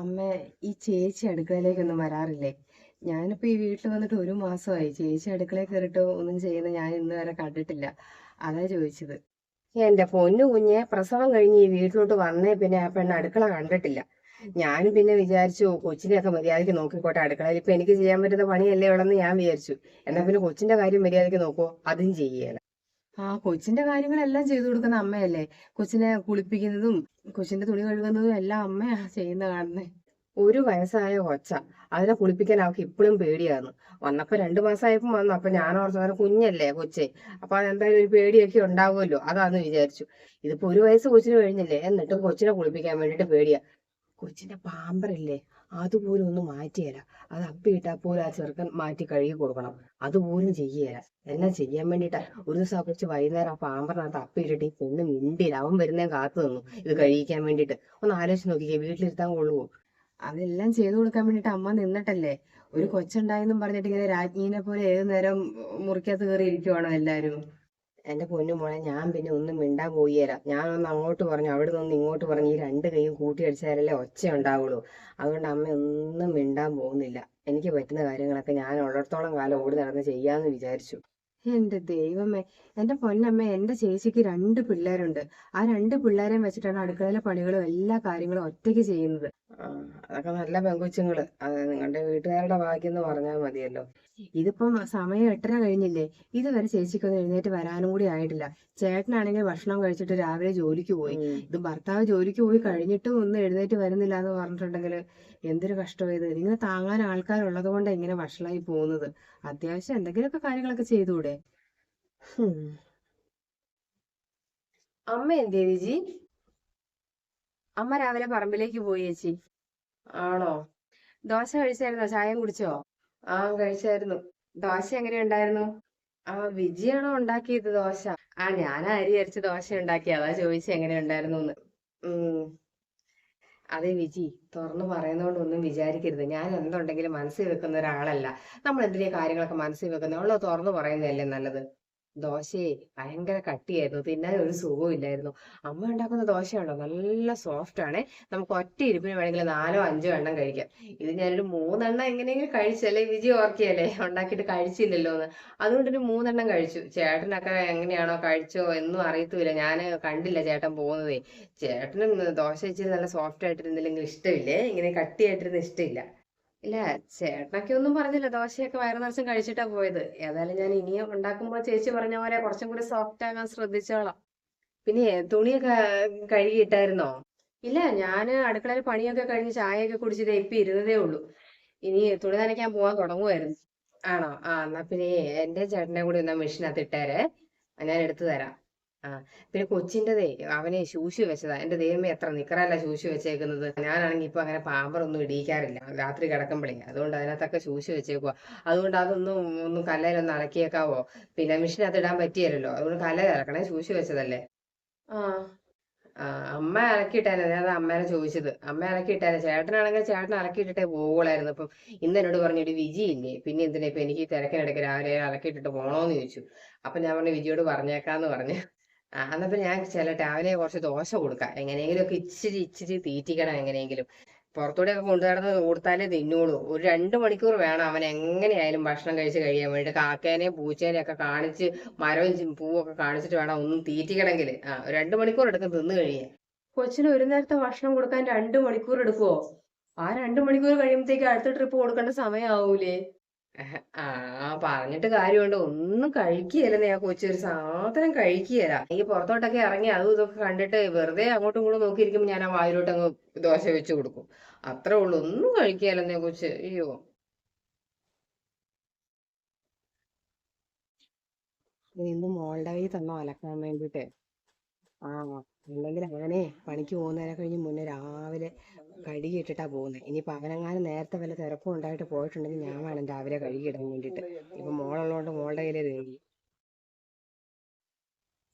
അമ്മ ഈ ചേച്ചി അടുക്കളയിലേക്കൊന്നും വരാറില്ലേ? ഞാനിപ്പോ ഈ വീട്ടിൽ വന്നിട്ട് ഒരു മാസമായി. ചേച്ചി അടുക്കളയിൽ കയറിയിട്ട് ഒന്നും ചെയ്യുന്ന ഞാൻ ഇന്ന് വരെ കണ്ടിട്ടില്ല. അതാ ചോദിച്ചത്. എന്റെ പൊന്നു കുഞ്ഞെ പ്രസവം കഴിഞ്ഞ് ഈ വീട്ടിലോട്ട് വന്നേ പിന്നെ ആ പെണ്ണ് അടുക്കള കണ്ടിട്ടില്ല. ഞാനും പിന്നെ വിചാരിച്ചു കൊച്ചിനെയൊക്കെ മര്യാദയ്ക്ക് നോക്കിക്കോട്ടെ അടുക്കളയിൽ. ഇപ്പൊ എനിക്ക് ചെയ്യാൻ പറ്റുന്ന പണിയല്ലേ ഉള്ളെന്ന് ഞാൻ വിചാരിച്ചു. എന്നാ പിന്നെ കൊച്ചിന്റെ കാര്യം മര്യാദയ്ക്ക് നോക്കുവോ? അതും ചെയ്യല. ആ കൊച്ചിന്റെ കാര്യങ്ങളെല്ലാം ചെയ്തു കൊടുക്കുന്ന അമ്മയല്ലേ? കൊച്ചിനെ കുളിപ്പിക്കുന്നതും കൊച്ചിന്റെ തുണി കഴുകുന്നതും എല്ലാം അമ്മയാ ചെയ്യുന്ന കാണുന്നേ. ഒരു വയസ്സായ കൊച്ച. അതിനെ കുളിപ്പിക്കാൻ അവൾക്ക് ഇപ്പോഴും പേടിയായിരുന്നു വന്നപ്പോ രണ്ടു മാസമായപ്പോ വന്നു. അപ്പൊ ഞാൻ ഓർത്തു കുഞ്ഞല്ലേ കൊച്ചെ. അപ്പൊ അതെന്തായാലും ഒരു പേടിയൊക്കെ ഉണ്ടാവുമല്ലോ. അതാന്ന് വിചാരിച്ചു. ഇതിപ്പോ ഒരു വയസ്സ് കൊച്ചിന് കഴിഞ്ഞില്ലേ? എന്നിട്ടും കൊച്ചിനെ കുളിപ്പിക്കാൻ വേണ്ടിട്ട് പേടിയാ. കൊച്ചിന്റെ പാമ്പറില്ലേ? അതുപോലും ഒന്ന് മാറ്റിയല്ല അത് അപ്പിയിട്ടാ പോലും ആ ചെറുക്കൻ മാറ്റി കഴുകി കൊടുക്കണം. അതുപോലും ചെയ്യല എല്ലാം ചെയ്യാൻ വേണ്ടിട്ടാ? ഒരു ദിവസം ആ കൊച്ചു വൈകുന്നേരം ആ പാമ്പറിനകത്ത് അപ്പിയിട്ടിട്ട് ഈ പെണ്ണ് മിണ്ടിയില്ല അവൻ വരുന്നേ കാത്തു നിന്നു ഇത് കഴിയിക്കാൻ വേണ്ടിട്ട് ഒന്ന് ആലോചിച്ച് നോക്കിക്കേ വീട്ടിലിരുത്താൻ കൊള്ളുവോ? അതെല്ലാം ചെയ്തു കൊടുക്കാൻ വേണ്ടിട്ട് അമ്മ നിന്നിട്ടല്ലേ? ഒരു കൊച്ചുണ്ടായെന്നും പറഞ്ഞിട്ട് ഇങ്ങനെ രാജ്ഞീനെ പോലെ ഏത് നേരം മുറിക്കകത്ത് കയറി ഇരിക്കുവാണോ എല്ലാരും? എന്റെ പൊന്നു മോളെ ഞാൻ പിന്നെ ഒന്നും മിണ്ടാൻ പോയില്ല ഞാൻ ഒന്ന് അങ്ങോട്ട് പറഞ്ഞു അവിടെ നിന്ന് ഇങ്ങോട്ട് പറഞ്ഞു ഈ രണ്ട് കൈയും കൂട്ടി അടിച്ചാലല്ലേ ഒച്ച ഉണ്ടാവുള്ളൂ. അതുകൊണ്ട് അമ്മ ഒന്നും മിണ്ടാൻ പോകുന്നില്ല. എനിക്ക് പറ്റുന്ന കാര്യങ്ങളൊക്കെ ഞാൻ ഉള്ളിടത്തോളം കാലം ഓടി നടന്ന് ചെയ്യാന്ന് വിചാരിച്ചു. എന്റെ ദൈവമേ എന്റെ പൊന്നമ്മ എന്റെ ചേച്ചിക്ക് രണ്ട് പിള്ളേരുണ്ട്. ആ രണ്ട് പിള്ളേരെയും വെച്ചിട്ടാണ് അടുക്കളയിലെ പണികളും എല്ലാ കാര്യങ്ങളും ഒറ്റയ്ക്ക് ചെയ്യുന്നത്. അതൊക്കെ നല്ല പെങ്കുച്ചുങ്ങൾ. അത് നിങ്ങളുടെ വീട്ടുകാരുടെ ഭാഗ്യം എന്ന് പറഞ്ഞാൽ മതിയല്ലോ. ഇതിപ്പം സമയം എട്ടര കഴിഞ്ഞില്ലേ? ഇതുവരെ ചേച്ചിക്കൊന്ന് എഴുന്നേറ്റ് വരാനും കൂടി ആയിട്ടില്ല. ചേട്ടനാണെങ്കിൽ ഭക്ഷണം കഴിച്ചിട്ട് രാവിലെ ജോലിക്ക് പോയി. ഇത് ഭർത്താവ് ജോലിക്ക് പോയി കഴിഞ്ഞിട്ടും ഒന്നും എഴുന്നേറ്റ് വരുന്നില്ല എന്ന് പറഞ്ഞിട്ടുണ്ടെങ്കിൽ എന്തൊരു കഷ്ടമായത് ഇങ്ങനെ താങ്ങാൻ ആൾക്കാരുള്ളത് കൊണ്ട് ഇങ്ങനെ വഷളായി പോകുന്നത്. അത്യാവശ്യം എന്തെങ്കിലുമൊക്കെ കാര്യങ്ങളൊക്കെ ചെയ്തുകൂടെ. അമ്മ എന്തേ വിജി? അമ്മ രാവിലെ പറമ്പിലേക്ക് പോയി ചേച്ചി. ആണോ? ദോശ കഴിച്ചായിരുന്നോ? ചായം കുടിച്ചോ? ആ കഴിച്ചായിരുന്നു. ദോശ എങ്ങനെ ഉണ്ടായിരുന്നു? ആ വിജിയാണോ ഉണ്ടാക്കിയത് ദോശ? ആ ഞാൻ അരി അരിച്ച് ദോശ ഉണ്ടാക്കി. അതാ ചോദിച്ചത് എങ്ങനെ ഉണ്ടായിരുന്നു എന്ന് അതെ വിജി. തുറന്നു പറയുന്നോണ്ട് ഒന്നും വിചാരിക്കരുത്. ഞാൻ എന്തുണ്ടെങ്കിലും മനസ്സിൽ വെക്കുന്ന ഒരാളല്ല. നമ്മൾ എന്തിനാ കാര്യങ്ങളൊക്കെ മനസ്സിൽ വെക്കുന്ന? ഉള്ളത് തുറന്നു പറയുന്നതല്ലേ നല്ലത്. ദോശയെ ഭയങ്കര കട്ടിയായിരുന്നു. തിന്നാൻ ഒരു സുഖവും ഇല്ലായിരുന്നു. അമ്മ ഉണ്ടാക്കുന്ന ദോശയുണ്ടോ നല്ല സോഫ്റ്റ് ആണ്. നമുക്ക് ഒറ്റ ഇരിപ്പിന് വേണമെങ്കിൽ നാലോ അഞ്ചോ എണ്ണം കഴിക്കാം. ഇത് ഞാനൊരു മൂന്നെണ്ണം എങ്ങനെയെങ്കിലും കഴിച്ചല്ലേ വിജി ഓർക്കിയല്ലേ? ഉണ്ടാക്കിയിട്ട് കഴിച്ചില്ലല്ലോ എന്ന് അതുകൊണ്ട് ഒരു മൂന്നെണ്ണം കഴിച്ചു. ചേട്ടനൊക്കെ എങ്ങനെയാണോ കഴിച്ചോ എന്നും അറിയത്തുമില്ല. ഞാൻ കണ്ടില്ല ചേട്ടൻ പോകുന്നതേ. ചേട്ടനും ദോശ ഇച്ചിരി നല്ല സോഫ്റ്റ് ആയിട്ടിരുന്നില്ലെങ്കിൽ ഇഷ്ടമില്ലേ? ഇങ്ങനെ കട്ടിയായിട്ടിരുന്ന് ഇഷ്ടമില്ല. ഇല്ല ചേട്ടനൊക്കെ ഒന്നും പറഞ്ഞില്ല. ദോശയൊക്കെ വയറു നിറച്ചും കഴിച്ചിട്ടാ പോയത്. ഏതായാലും ഞാൻ ഇനിയും ഉണ്ടാക്കുമ്പോൾ ചേച്ചി പറഞ്ഞ പോലെ കുറച്ചും കൂടി സോഫ്റ്റ് ആകാൻ ശ്രദ്ധിച്ചോളാം. പിന്നെ തുണിയൊക്കെ കഴുകിയിട്ടായിരുന്നോ? ഇല്ല ഞാൻ അടുക്കളയിൽ പണിയൊക്കെ കഴിഞ്ഞ് ചായയൊക്കെ കുടിച്ചിട്ട് ഇപ്പൊ ഇരുന്നതേ ഉള്ളൂ. ഇനി തുണി നനയ്ക്കാൻ പോവാൻ തുടങ്ങുമായിരുന്നു ആണോ? ആ എന്നാ പിന്നെ എന്റെ ചേട്ടനെ കൂടി ഒന്ന് മെഷീനകത്ത് ഇട്ടേരെ. ഞാൻ എടുത്തു തരാം. ആ പിന്നെ കൊച്ചിന്റെതേ അവനെ ശൂശി വെച്ചതാ. എന്റെ ദൈവമേ എത്ര നിക്കറല്ല ശൂശി വെച്ചേക്കുന്നത്. ഞാനാണെങ്കിൽ ഇപ്പൊ അങ്ങനെ പാമ്പറൊന്നും ഇടിയിക്കാറില്ല. രാത്രി കിടക്കുമ്പോഴേ അതുകൊണ്ട് അതിനകത്തൊക്കെ ശൂശി വെച്ചേക്കുക അതുകൊണ്ട് അതൊന്നും ഒന്ന് കല്ലയിലൊന്ന് അലക്കിയേക്കാവോ? പിന്നെ മെഷീനകത്ത് ഇടാൻ പറ്റിയല്ലോ അതുകൊണ്ട് കല്ലയിൽ അലക്കണേ. ശൂശി വെച്ചതല്ലേ? ആ. അമ്മ അലക്കിയിട്ടാണ് ഞാൻ അമ്മേനെ ചോദിച്ചത്. അമ്മ അലക്കിയിട്ടാണ് ചേട്ടനാണെങ്കിൽ ചേട്ടൻ അലക്കിയിട്ടിട്ടേ പോവുള്ളായിരുന്നു അപ്പം ഇന്ന് എന്നോട് പറഞ്ഞു ഒരു വിജി ഇല്ലേ പിന്നെ എന്തിനാ ഇപ്പൊ എനിക്ക് തിരക്കിനിടയ്ക്ക് രാവിലെ അലക്കിയിട്ടിട്ട് പോണോന്ന് ചോദിച്ചു. അപ്പൊ ഞാൻ പറഞ്ഞു വിജിയോട് പറഞ്ഞേക്കാന്ന് പറഞ്ഞു. ആ എന്നപ്പോ ഞാൻ ചില രാവിലെ കുറച്ച് ദോശ കൊടുക്കാം. എങ്ങനെയെങ്കിലും ഒക്കെ ഇച്ചിരി ഇച്ചിരി തീറ്റിക്കണം എങ്ങനെയെങ്കിലും. പുറത്തൂടെ ഒക്കെ കൊണ്ടു നടന്ന് കൊടുത്താലേ തിന്നുള്ളൂ. ഒരു രണ്ട് മണിക്കൂർ വേണം അവൻ എങ്ങനെയായാലും ഭക്ഷണം കഴിച്ച് കഴിയാൻ വേണ്ടി കാക്കേനെ പൂച്ചേനെ ഒക്കെ കാണിച്ച് മരവും പൂവൊക്കെ കാണിച്ചിട്ട് വേണം ഒന്നും തീറ്റിക്കണമെങ്കിൽ ആ രണ്ട് മണിക്കൂർ എടുക്കും തിന്നു കഴിയാൻ. കൊച്ചിന് ഒരു നേരത്തെ ഭക്ഷണം കൊടുക്കാൻ രണ്ട് മണിക്കൂർ എടുക്കുവോ? ആ രണ്ട് മണിക്കൂർ കഴിയുമ്പോഴത്തേക്ക് അടുത്ത ട്രിപ്പ് കൊടുക്കേണ്ട സമയമാവൂലേ ആ പറഞ്ഞിട്ട് കാര്യമുണ്ട്. ഒന്നും കഴിക്കുകയല്ലെന്നേ ആ കൊച്ചു. ഒരു സാധനം കഴിക്കുകയല്ല. ഈ പുറത്തോട്ടൊക്കെ ഇറങ്ങി അതും ഇതൊക്കെ കണ്ടിട്ട് വെറുതെ അങ്ങോട്ടും ഇങ്ങോട്ടും നോക്കിയിരിക്കുമ്പോ ഞാൻ ആ വായിലോട്ട് അങ്ങ് ദോശ വെച്ച് കൊടുക്കും. അത്രേ ഉള്ളൂ. ഒന്നും കഴിക്കുകയല്ലെന്നേ കൊച്ച്. അയ്യോ. ഇന്ന് മോളുടെ കൈ തന്നോ അലക്കാൻ വേണ്ടിട്ട്? ആ അല്ലെങ്കിൽ അങ്ങനെ പണിക്ക് പോകുന്നതിനെ കഴിഞ്ഞ് മുന്നേ രാവിലെ കഴുകിയിട്ടിട്ടാ പോകുന്നത് ഇനിയിപ്പോൾ അവനെങ്ങാനും നേരത്തെ വല്ല തിരക്കും ഉണ്ടായിട്ട് പോയിട്ടുണ്ടെങ്കിൽ ഞാൻ വേണം രാവിലെ കഴുകിയിടാൻ വേണ്ടിയിട്ട്. ഇപ്പൊ മോളുള്ളതുകൊണ്ട് മോളുടെ കയ്യിലേ തേടി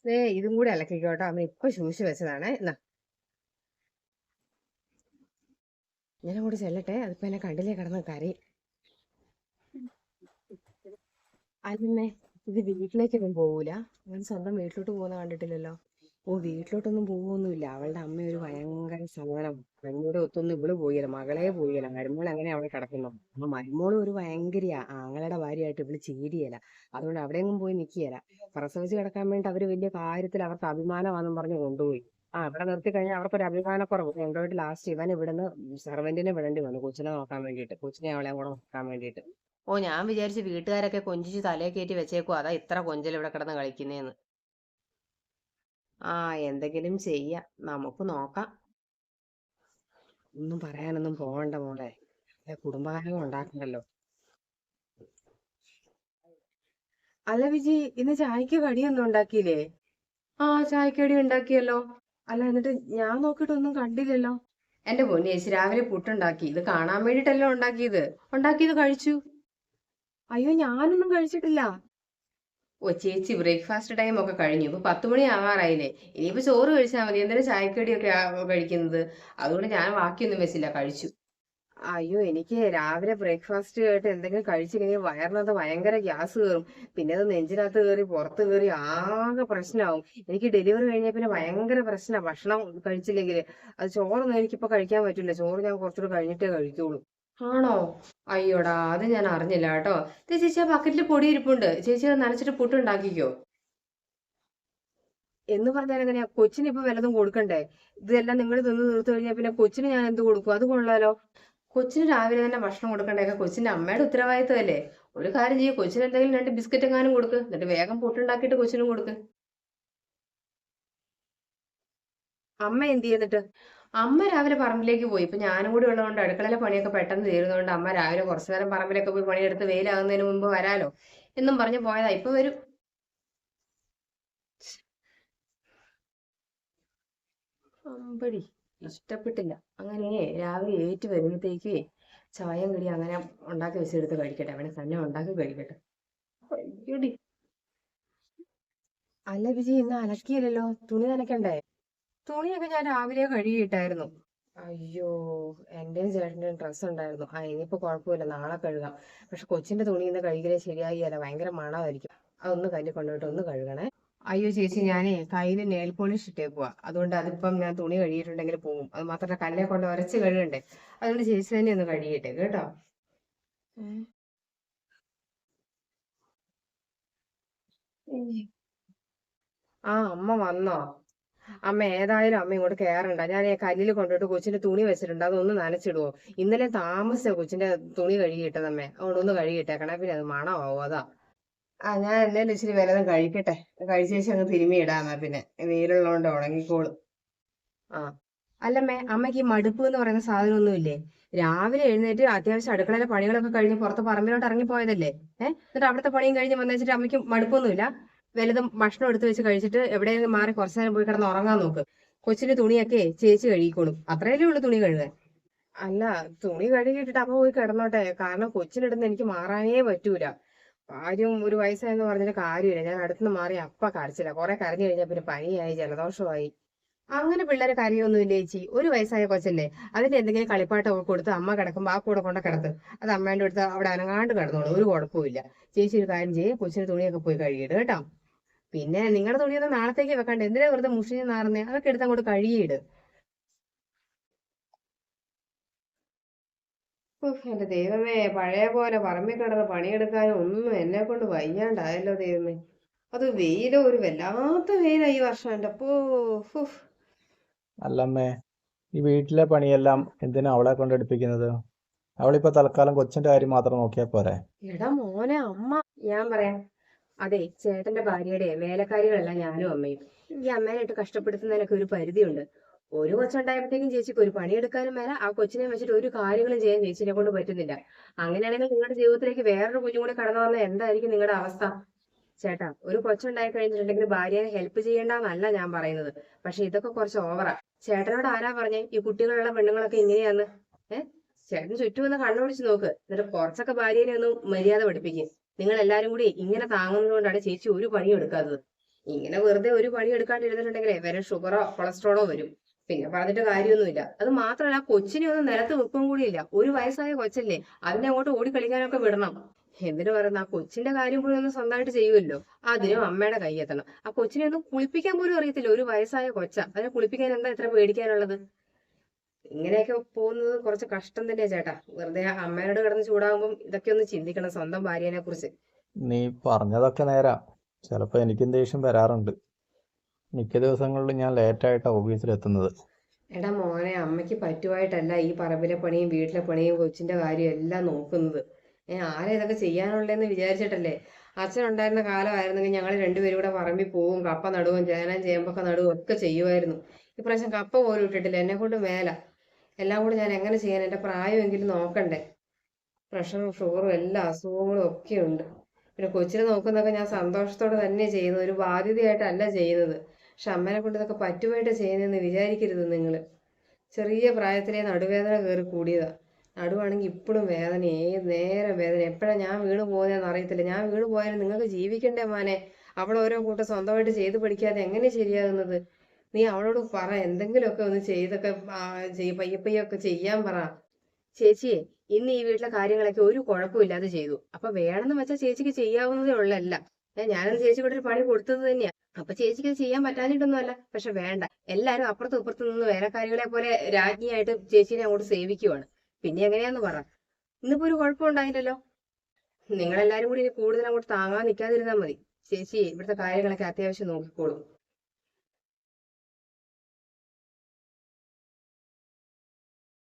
ഏ ഇതും കൂടി അലക്കിക്കോട്ടോ. അവൻ ഇപ്പൊ ശൂശി വെച്ചതാണ്. എന്നാ. ഞാൻ കൂടി ചെല്ലട്ടെ. അതിപ്പോ എന്നെ കണ്ടില്ലേ കിടന്ന് കരയും. അതിന്നെ ഇത് വീട്ടിലേക്കൊന്നും പോകൂല അവൻ സ്വന്തം വീട്ടിലോട്ട് പോകുന്ന കണ്ടിട്ടില്ലല്ലോ. ഓ വീട്ടിലോട്ടൊന്നും പോവൊന്നുമില്ല. അവളുടെ അമ്മ ഒരു ഭയങ്കര സഹനം എന്നോട് ഒത്തൊന്നും ഇവൾ പോയില്ല. മകളെ പോയില്ല. മരുമോൾ അങ്ങനെ അവിടെ കിടക്കുന്നു അപ്പൊ മരുമോളും ഒരു ഭയങ്കരയാ. ആങ്ങളുടെ ഭാര്യയായിട്ട് ഇവൾ ചേരിയല. അതുകൊണ്ട് അവിടെയെങ്ങും പോയി നിൽക്കുകയില്ല പ്രസവിച്ച് കിടക്കാൻ വേണ്ടി അവർ വലിയ കാര്യത്തിൽ അവർക്ക് അഭിമാനമാണെന്ന് പറഞ്ഞ് കൊണ്ടുപോയി. ആ ഇവിടെ നിർത്തി കഴിഞ്ഞാൽ അവർക്കൊരു അഭിമാനക്കുറവ്. കൊണ്ടുപോയിട്ട് ലാസ്റ്റ് ഇവൻ ഇവിടുന്ന് സെർവന്റിനെ വിടേണ്ടി വന്നു. കൊച്ചിനെ നോക്കാൻ വേണ്ടിയിട്ട്. കൊച്ചിനെ അവളെ കൂടെ നോക്കാൻ വേണ്ടിയിട്ട്. ഓ ഞാൻ വിചാരിച്ചു വീട്ടുകാരൊക്കെ കൊഞ്ചിച്ച് തലയെ കയറ്റി വെച്ചേക്കും അതാ ഇത്ര കൊഞ്ചൽ ഇവിടെ കിടന്ന് കളിക്കുന്നേന്ന്. ആ എന്തെങ്കിലും ചെയ്യാം. നമുക്ക് നോക്കാം. ഒന്നും പറയാനൊന്നും പോവണ്ട മോളെ. വല്ല കുടുംബകാര്യം ഉണ്ടാക്കണ്ടല്ലോ. അല്ല വിജി ഇന്ന് ചായക്ക് കടിയൊന്നും ഉണ്ടാക്കിയില്ലേ? ആ ചായക്ക് കടി ഉണ്ടാക്കിയല്ലോ. അല്ല എന്നിട്ട് ഞാൻ നോക്കിയിട്ടൊന്നും കണ്ടില്ലല്ലോ. എന്റെ പൊന്നി ചേച്ചി രാവിലെ പുട്ടുണ്ടാക്കി. ഇത് കാണാൻ വേണ്ടിട്ടല്ലോ ഉണ്ടാക്കിയത്. ഉണ്ടാക്കിയത് കഴിച്ചു. അയ്യോ ഞാനൊന്നും കഴിച്ചിട്ടില്ല. ഓ ചേച്ചി ബ്രേക്ക്ഫാസ്റ്റ് ടൈം ഒക്കെ കഴിഞ്ഞു. ഇപ്പൊ പത്ത് മണി ആവാറായില്ലേ? ഇനിയിപ്പോ ചോറ് കഴിച്ചാൽ മതി. എന്തിനാ ചായക്കടിയൊക്കെ കഴിക്കുന്നത്? അതുകൊണ്ട് ഞാൻ ബാക്കിയൊന്നും വെച്ചില്ല. കഴിച്ചു. അയ്യോ എനിക്ക് രാവിലെ ബ്രേക്ക്ഫാസ്റ്റ് ആയിട്ട് എന്തെങ്കിലും കഴിച്ചു കഴിഞ്ഞാൽ വയറിനകത്ത് ഭയങ്കര ഗ്യാസ് കയറും പിന്നെ അത് നെഞ്ചിനകത്ത് കയറി പുറത്ത് കയറി ആകെ പ്രശ്നമാവും. എനിക്ക് ഡെലിവറി കഴിഞ്ഞാൽ പിന്നെ ഭയങ്കര പ്രശ്നമാണ് ഭക്ഷണം കഴിച്ചില്ലെങ്കിൽ അത് ചോറൊന്നും എനിക്കിപ്പോ കഴിക്കാൻ പറ്റില്ല. ചോറ് ഞാൻ കുറച്ചുകൂടെ കഴിഞ്ഞിട്ടേ കഴിക്കുള്ളൂ. ആണോ? അയ്യോടാ അത് ഞാൻ അറിഞ്ഞില്ല കേട്ടോ. ഇത് ചേച്ചി ആ ബക്കറ്റിൽ പൊടി ഇരിപ്പുണ്ട് ചേച്ചി അത് നനച്ചിട്ട് പുട്ടുണ്ടാക്കിക്കോ എന്ന് പറഞ്ഞാൽ എങ്ങനെയാ? കൊച്ചിന് ഇപ്പൊ വല്ലതും കൊടുക്കണ്ടേ? ഇതെല്ലാം നിങ്ങൾ തിന്ന് തീർത്തു കഴിഞ്ഞാൽ പിന്നെ കൊച്ചിന് ഞാൻ എന്ത് കൊടുക്കും? അത് കൊള്ളാലോ. കൊച്ചിന് രാവിലെ തന്നെ ഭക്ഷണം കൊടുക്കണ്ടേ കൊച്ചിന്റെ അമ്മയുടെ ഉത്തരവാദിത്തമല്ലേ? ഒരു കാര്യം ചെയ്യും. കൊച്ചിന് എന്തെങ്കിലും രണ്ട് ബിസ്ക്കറ്റ് എങ്ങാനും കൊടുക്ക്. എന്നിട്ട് വേഗം പുട്ടുണ്ടാക്കിയിട്ട് കൊച്ചിനും കൊടുക്ക്. അമ്മ എന്ത് ചെയ്തിട്ട് അമ്മ രാവിലെ പറമ്പിലേക്ക് പോയി. ഇപ്പൊ ഞാനും കൂടി ഉള്ളതുകൊണ്ട് അടുക്കളയിലെ പണിയൊക്കെ പെട്ടെന്ന് തീരുന്നതുകൊണ്ട് അമ്മ രാവിലെ കുറച്ചു നേരം പറമ്പിലൊക്കെ പോയി പണിയെടുത്ത് വെയിലാകുന്നതിന് മുമ്പ് വരാലോ എന്നും പറഞ്ഞ് പോയതാ. ഇപ്പൊ വരും. അമ്പടി. ഇഷ്ടപ്പെട്ടില്ല. അങ്ങനെ രാവിലെ ഏറ്റു വരുമ്പോഴത്തേക്ക് ചായം കടി അങ്ങനെ ഉണ്ടാക്കി വെച്ചെടുത്ത് കഴിക്കട്ടെ. അവനെ തന്നെ ഉണ്ടാക്കി കഴിക്കട്ടെ. അല്ല വിജി ഇന്ന് അലക്കിയില്ലല്ലോ. തുണി നനയ്ക്കണ്ടേ? തുണിയൊക്കെ ഞാൻ രാവിലെ കഴുകിയിട്ടായിരുന്നു. അയ്യോ എന്റെ ചേട്ടന്റെയും ഡ്രസ്സ് ഉണ്ടായിരുന്നു. ആ ഇനിയിപ്പോ കുഴപ്പമില്ല. നാളെ കഴുകാം. പക്ഷെ കൊച്ചിന്റെ തുണി ഇന്ന് കഴുകിയാൽ ശരിയായില്ല ഭയങ്കര മണമായിരിക്കും. അതൊന്ന് കല്ലിൽ കൊണ്ടുപോയിട്ട് ഒന്ന് കഴുകണേ. അയ്യോ ചേച്ചി ഞാനേ കയ്യിൽ നെയിൽ പോളിഷ് ഇട്ടേക്കുവാ അതുകൊണ്ട് അതിപ്പം ഞാൻ തുണി കഴുകിയിട്ടുണ്ടെങ്കിൽ പോകും അത് മാത്രമല്ല കല്ലെ കൊണ്ട് ഉരച്ച് കഴുകണ്ടേ. അതുകൊണ്ട് ചേച്ചി തന്നെ ഒന്ന് കഴുകിയിട്ടേ കേട്ടോ. ആ അമ്മ വന്നോ? അമ്മ ഏതായാലും അമ്മ ഇങ്ങോട്ട് കയറണ്ട ഞാൻ കല്ലിൽ കൊണ്ടിട്ട് കൊച്ചിന്റെ തുണി വെച്ചിട്ടുണ്ട്. അതൊന്ന് നനച്ചിടുവോ? ഇന്നലെ താമസിച്ച കൊച്ചിന്റെ തുണി കഴുകിയിട്ടത് അമ്മേ അതുകൊണ്ട് ഒന്ന് കഴുകിയിട്ടേക്കണേ. പിന്നെ അത് മണമാവും അതാ. ആ ഞാൻ എന്തായാലും ഇച്ചിരി വല്ലതും കഴിക്കട്ടെ. കഴിച്ച ശേഷം അങ്ങ് തിരുമ്മി ഇടാന്നാ പിന്നെ. വെയിലുള്ളതുകൊണ്ട് ഉണങ്ങിക്കോളും. ആ. അല്ലമ്മേ അമ്മയ്ക്ക് ഈ മടുപ്പ് എന്ന് പറയുന്ന സാധനം ഒന്നുമില്ലേ രാവിലെ എഴുന്നേറ്റ് അത്യാവശ്യം അടുക്കളയിലെ പണികളൊക്കെ കഴിഞ്ഞ് പുറത്ത് പറമ്പിലോട്ട് ഇറങ്ങിപ്പോയതല്ലേ? ഏഹ് എന്നിട്ട് അവിടുത്തെ പണിയും കഴിഞ്ഞ് വന്നു വെച്ചിട്ട് അമ്മയ്ക്ക് മടുപ്പൊന്നുമില്ല? വലുതും ഭക്ഷണം എടുത്തു വെച്ച് കഴിച്ചിട്ട് എവിടെയെങ്കിലും മാറി കുറച്ചു നേരം പോയി കിടന്ന് ഉറങ്ങാൻ നോക്ക്. കൊച്ചിന് തുണിയൊക്കെ ചേച്ചി കഴുകിക്കോളും. അത്രയല്ലേ ഉള്ളൂ തുണി കഴുകാൻ. അല്ല തുണി കഴുകിയിട്ടിട്ട് അപ്പൊ പോയി കിടന്നോട്ടെ. കാരണം കൊച്ചിനിടുന്ന് എനിക്ക് മാറാനേ പറ്റൂല. കാര്യം ഒരു വയസ്സായെന്ന് പറഞ്ഞിട്ട് കാര്യമില്ല. ഞാൻ അടുത്തുനിന്ന് മാറി അപ്പ കരച്ചില്ല കുറെ കരഞ്ഞു കഴിഞ്ഞാൽ പിന്നെ പനിയായി ജലദോഷമായി. അങ്ങനെ പിള്ളേരെ കരയൊന്നുമില്ല ചേച്ചി? ഒരു വയസ്സായ കൊച്ചല്ലേ? അതിന്റെ എന്തെങ്കിലും കളിപ്പാട്ടമൊക്കെ കൊടുത്ത് അമ്മ കിടക്കുമ്പോൾ ആ കൂടെ കൊണ്ട കിടത്ത്. അത് അമ്മേന്റെ അടുത്ത് അവിടെ അനങ്ങാണ്ട് കിടന്നോളൂ. ഒരു കുഴപ്പമില്ല ചേച്ചി ഒരു കാര്യം ചെയ്യേ. കൊച്ചിന് തുണിയൊക്കെ പോയി കഴുകിയിട്ട് കേട്ടോ. പിന്നെ നിങ്ങളുടെ തുണിയൊന്നും നാളത്തേക്ക് വെക്കണ്ട. എന്തിനാ വെറുതെ മുഷിഞ്ഞ് നാറുന്നേ? അതൊക്കെ എടുത്ത് അങ്ങോട്ട് കഴുകിയിട്. എന്റെ ദൈവമേ പഴയ പോലെ പറമ്പിൽ കിടന്ന് പണിയെടുക്കാനും ഒന്നും എന്നെ കൊണ്ട് വയ്യാണ്ടായല്ലോ ദൈവമേ. അത് വെയിലോ ഒരു വല്ലാത്ത വെയിലാ ഈ വർഷം എന്റെ. അല്ലമ്മേ ഈ വീട്ടിലെ പണിയെല്ലാം എന്തിനാ അവളെ കൊണ്ട് എടുപ്പിക്കുന്നത്? അവളിപ്പോ തൽക്കാലം കൊച്ചിന്റെ കാര്യം മാത്രം നോക്കിയാ പോരെ. എടാ മോനെ അമ്മ. ഞാൻ പറയാം. അതെ ചേട്ടന്റെ ഭാര്യയുടെ വേലക്കാരികളല്ല ഞാനും അമ്മയും. ഈ അമ്മേനായിട്ട് കഷ്ടപ്പെടുത്തുന്നതിനൊക്കെ ഒരു പരിധിയുണ്ട്. ഒരു കൊച്ചുണ്ടായപ്പോഴത്തേക്കും ചേച്ചിക്ക് ഒരു പണിയെടുക്കാനും മേല ആ കൊച്ചിനെ വെച്ചിട്ട് ഒരു കാര്യങ്ങളും ചെയ്യാൻ ചേച്ചിനെ കൊണ്ട് പറ്റുന്നില്ല. അങ്ങനെയാണെങ്കിൽ നിങ്ങളുടെ ജീവിതത്തിലേക്ക് വേറൊരു കുഞ്ഞും കൂടി കടന്നു വന്നാൽ എന്തായിരിക്കും നിങ്ങളുടെ അവസ്ഥ? ചേട്ടാ ഒരു കൊച്ചുണ്ടായി കഴിഞ്ഞിട്ടുണ്ടെങ്കിൽ ഭാര്യനെ ഹെൽപ്പ് ചെയ്യേണ്ടെന്നല്ല ഞാൻ പറയുന്നത്. പക്ഷെ ഇതൊക്കെ കുറച്ച് ഓവറാ ചേട്ടനോട് ആരാ പറഞ്ഞേ? ഈ കുട്ടികളുള്ള പെണ്ണുങ്ങളൊക്കെ ഇങ്ങനെയാന്ന്? ഏഹ് ചേട്ടൻ ചുറ്റും ഒന്ന് നോക്ക്. എന്നിട്ട് കുറച്ചൊക്കെ ഭാര്യനെ ഒന്ന് മര്യാദ പഠിപ്പിക്കും. നിങ്ങൾ എല്ലാരും കൂടി ഇങ്ങനെ താങ്ങുന്നതുകൊണ്ടാണ് ചേച്ചി ഒരു പണി എടുക്കാത്തത്. ഇങ്ങനെ വെറുതെ ഒരു പണി എടുക്കാണ്ടിരുന്നിട്ടുണ്ടെങ്കിലേ വരെ ഷുഗറോ കൊളസ്ട്രോളോ വരും. പിന്നെ പറഞ്ഞിട്ട് കാര്യമൊന്നുമില്ല. അത് മാത്രമല്ല കൊച്ചിനെ ഒന്നും നിലത്ത് വെക്കും കൂടിയില്ല ഒരു വയസ്സായ കൊച്ചല്ലേ അതിനെ അങ്ങോട്ട് ഓടി കളിക്കാനൊക്കെ വിടണം. എന്തിനു പറയുന്ന ആ കൊച്ചിന്റെ കാര്യം കൂടി ഒന്ന് സ്വന്തമായിട്ട് ചെയ്യുമല്ലോ. അതിനും അമ്മയുടെ കൈ എത്തണം. ആ കൊച്ചിനെ ഒന്നും കുളിപ്പിക്കാൻ പോലും അറിയത്തില്ല. ഒരു വയസ്സായ കൊച്ച. അതിനെ കുളിപ്പിക്കാൻ എന്താ ഇത്ര പേടിക്കാനുള്ളത്? ഇങ്ങനെയൊക്കെ പോകുന്നത് കുറച്ച് കഷ്ടം തന്നെയാ ചേട്ടാ. വെറുതെ അമ്മേനോട് അമ്മയോട് കിടന്ന് ചൂടാകുമ്പോൾ ഇതൊക്കെ ഒന്ന് ചിന്തിക്കണം സ്വന്തം ഭാര്യനെ കുറിച്ച്. നീ പറഞ്ഞതൊക്കെ നേരാ. ചിലപ്പോൾ എനിക്കും ദേഷ്യം വരാറുണ്ട്. മിക്ക ദിവസങ്ങളിലും ഞാൻ ലേറ്റായിട്ടാണ് ഓഫീസിലെത്തുന്നത്. എടാ മോനെ അമ്മയ്ക്ക് പറ്റുമായിട്ടല്ല ഈ പറമ്പിലെ പണിയും വീട്ടിലെ പണിയും കൊച്ചിന്റെ കാര്യം എല്ലാം നോക്കുന്നത്. ഏ ആരാ ഇതൊക്കെ ചെയ്യാനുള്ളതെന്ന് വിചാരിച്ചിട്ടല്ലേ? അച്ഛൻ ഉണ്ടായിരുന്ന കാലമായിരുന്നെങ്കിൽ ഞങ്ങൾ രണ്ടുപേരും കൂടെ പറമ്പിൽ പോവും കപ്പ നടുവും ചേനം ചേമ്പൊക്കെ നടുവും ഒക്കെ ചെയ്യുമായിരുന്നു. ഇപ്രാവശ്യം കപ്പ പോലും ഇട്ടിട്ടില്ല. എന്നെ കൊണ്ട് മേല. എല്ലാം കൂടെ ഞാൻ എങ്ങനെ ചെയ്യാൻ എന്റെ പ്രായമെങ്കിലും നോക്കണ്ടേ? പ്രഷറും ഷുഗറും എല്ലാ അസുഖങ്ങളും ഒക്കെ ഉണ്ട്. പിന്നെ കൊച്ചിനെ നോക്കുന്നതൊക്കെ ഞാൻ സന്തോഷത്തോടെ തന്നെ ചെയ്യുന്നത്. ഒരു ബാധ്യതയായിട്ടല്ല ചെയ്യുന്നത്. പക്ഷെ അമ്മേനെ കൊണ്ട് ഇതൊക്കെ പറ്റുമായിട്ട് ചെയ്യുന്നതെന്ന് വിചാരിക്കരുത് നിങ്ങൾ ചെറിയ പ്രായത്തിലേ നടുവേദന കയറി കൂടിയതാ. നടുവാണെങ്കിൽ ഇപ്പോഴും വേദന ഏത് നേരം വേദന. എപ്പോഴാണ് ഞാൻ വീണ് പോകുന്നതെന്ന് അറിയത്തില്ല. ഞാൻ വീണ് പോയാലും നിങ്ങൾക്ക് ജീവിക്കണ്ടേ മാനെ? അവളോരോ കൂട്ടം സ്വന്തമായിട്ട് ചെയ്ത് പഠിക്കാതെ എങ്ങനെ ശരിയാകുന്നത്? നീ അവളോട് പറ എന്തെങ്കിലുമൊക്കെ ഒന്ന് ചെയ്തൊക്കെ പയ്യെ ഒക്കെ ചെയ്യാൻ പറ. ചേച്ചിയെ ഇന്ന് ഈ വീട്ടിലെ കാര്യങ്ങളൊക്കെ ഒരു കുഴപ്പമില്ലാതെ ചെയ്തു. അപ്പൊ വേണമെന്ന് വെച്ചാൽ ചേച്ചിക്ക് ചെയ്യാവുന്നതേ ഉള്ളല്ല. ഞാനത് ചേച്ചിക്ക് ഒരു പണി കൊടുത്തത് തന്നെയാ. അപ്പൊ ചേച്ചിക്ക് ചെയ്യാൻ പറ്റാഞ്ഞിട്ടൊന്നും അല്ല പക്ഷെ വേണ്ട. എല്ലാരും അപ്പുറത്തും ഇപ്പുറത്തും നിന്ന് വേലക്കാരികളെ പോലെ രാജ്ഞിയായിട്ട് ചേച്ചിനെ അങ്ങോട്ട് സേവിക്കുവാണ്. പിന്നെ എങ്ങനെയാന്ന് പറ. ഇന്നിപ്പോ ഒരു കുഴപ്പമുണ്ടായില്ലല്ലോ നിങ്ങളെല്ലാരും കൂടി ഇനി കൂടുതൽ അങ്ങോട്ട് താങ്ങാൻ നിൽക്കാതിരുന്നാൽ മതി. ചേച്ചി ഇവിടുത്തെ കാര്യങ്ങളൊക്കെ അത്യാവശ്യം നോക്കിക്കോളും.